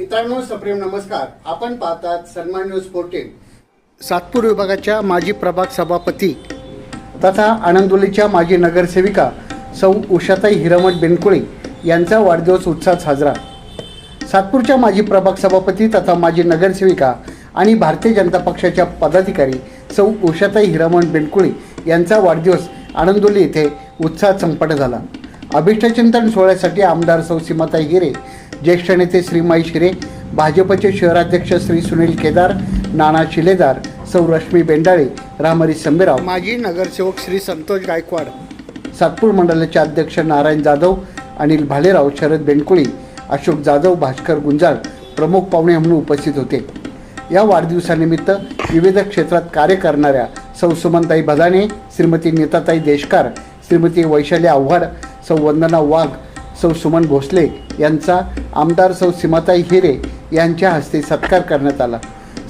मित्रांनो सप्रेम नमस्कार. आपण पाहतात सन्मान न्यूज फोर्टीन सातपूर विभागाच्या माजी प्रभाग सभापती तथा आनंदोलीच्या माजी नगरसेविका सौ उषाताई हिरमठ बेनकुळे यांचा वाढदिवस उत्साहात साजरा. सातपूरच्या माजी प्रभाग सभापती तथा माजी नगरसेविका आणि भारतीय जनता पक्षाच्या पदाधिकारी सौ उषाताई हिरामण बेनकुळे यांचा वाढदिवस आनंदोली येथे उत्साहात संपन्न झाला. अभिष्टचिंतन सोहळ्यासाठी आमदार सौ सीमाताई हिरे ज्येष्ठ नेते श्री माई शिरे भाजपचे शहराध्यक्ष श्री सुनील केदार नाना शिलेदार सौ रश्मी बेंडाळे रामहरी संबेराव. माजी नगरसेवक श्री संतोष गायकवाड. सातपूर मंडळाचे अध्यक्ष नारायण जाधव अनिल भालेराव शरद बेनकुळी अशोक जाधव भास्कर गुंजाळ प्रमुख पाहुणे म्हणून उपस्थित होते. या वाढदिवसानिमित्त विविध क्षेत्रात कार्य करणाऱ्या सौ सुमनताई भदाणे श्रीमती नीताताई देशकार श्रीमती वैशाली आव्हाड सौ वंदना वाघ सौ सुमन भोसले यांचा आमदार सौ सीमाताई हिरे यांच्या हस्ते सत्कार करण्यात आला.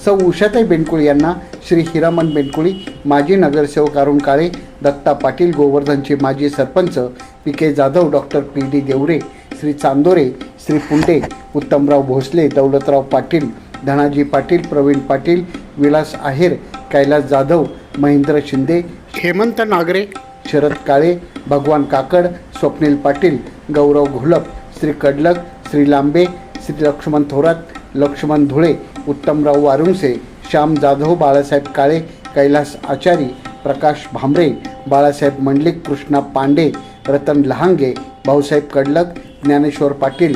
सौ उषाताई बेनकुळी यांना श्री हिरामन बेनकुळी माजी नगरसेवक अरुण काळे दत्ता पाटील गोवर्धनचे माजी sarpanch P K Jadhav doctor P D Devre Shri Chandore Shri Punde Uttamrao Bhosale Daulatrao Patil Dhanaji Patil Pravin Patil Vilas Aher Kailas Jadhav Mahendra Shinde Hemant Nagare Sharad Kale Bhagwan Kakad Swapnil Patil गौरव घोलप श्री कडलक श्री लांबे श्री लक्ष्मण थोरात लक्ष्मण धुळे उत्तमराव वारुंसे श्याम जाधव बाळासाहेब काळे कैलास आचारी प्रकाश भांबरे बाळासाहेब मंडलिक कृष्णा पांडे रतन लहांगे भाऊसाहेब कडलक ज्ञानेश्वर पाटील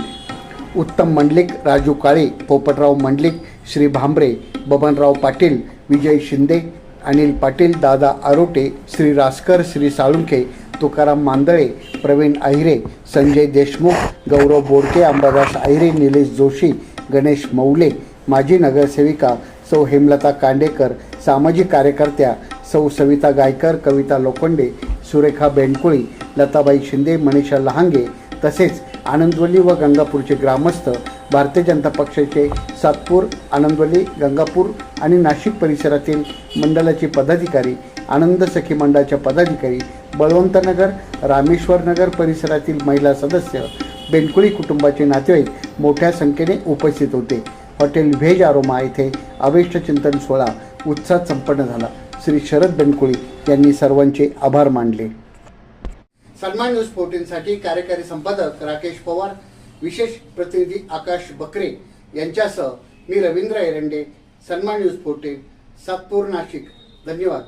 उत्तम मंडलिक राजू काळे पोपटराव मंडलिक श्री भांबरे बबनराव पाटील विजय शिंदे अनिल पाटील दादा आरोटे श्री रासकर श्री साळुंखे तुकाराम मांदळे प्रवीण अहिरे संजय देशमुख गौरव बोडके अंबादास अहिरे निलेश जोशी गणेश मौले माजी नगरसेविका सौ हेमलता कांडेकर सामाजिक कार्यकर्त्या सौ सविता गायकर कविता लोखंडे सुरेखा बेंडकुळी लताबाई शिंदे मनीषा लहांगे तसेच आनंदवली व गंगापूरचे ग्रामस्थ भारतीय जनता पक्षाचे सातपूर आनंदवली गंगापूर आणि नाशिक परिसरातील मंडळाचे पदाधिकारी आनंद सखी मंडळाच्या पदाधिकारी बळवंतनगर रामेश्वरनगर परिसरातील महिला सदस्य बेनकुळी कुटुंबाचे नातेवाईक मोठ्या संख्येने उपस्थित होते. हॉटेल व्हेज आरोमा येथे अवेष्ट चिंतन सोहळा उत्साहात संपन्न झाला. श्री शरद बेनकुळी यांनी सर्वांचे आभार मानले. सन्मान न्यूज फोर्टीनसाठी कार्यकारी संपादक राकेश पवार विशेष प्रतिनिधी आकाश बकरे यांच्यासह मी रवींद्र एरंडे सन्मान न्यूज फोर्टीन सातपूर नाशिक. धन्यवाद.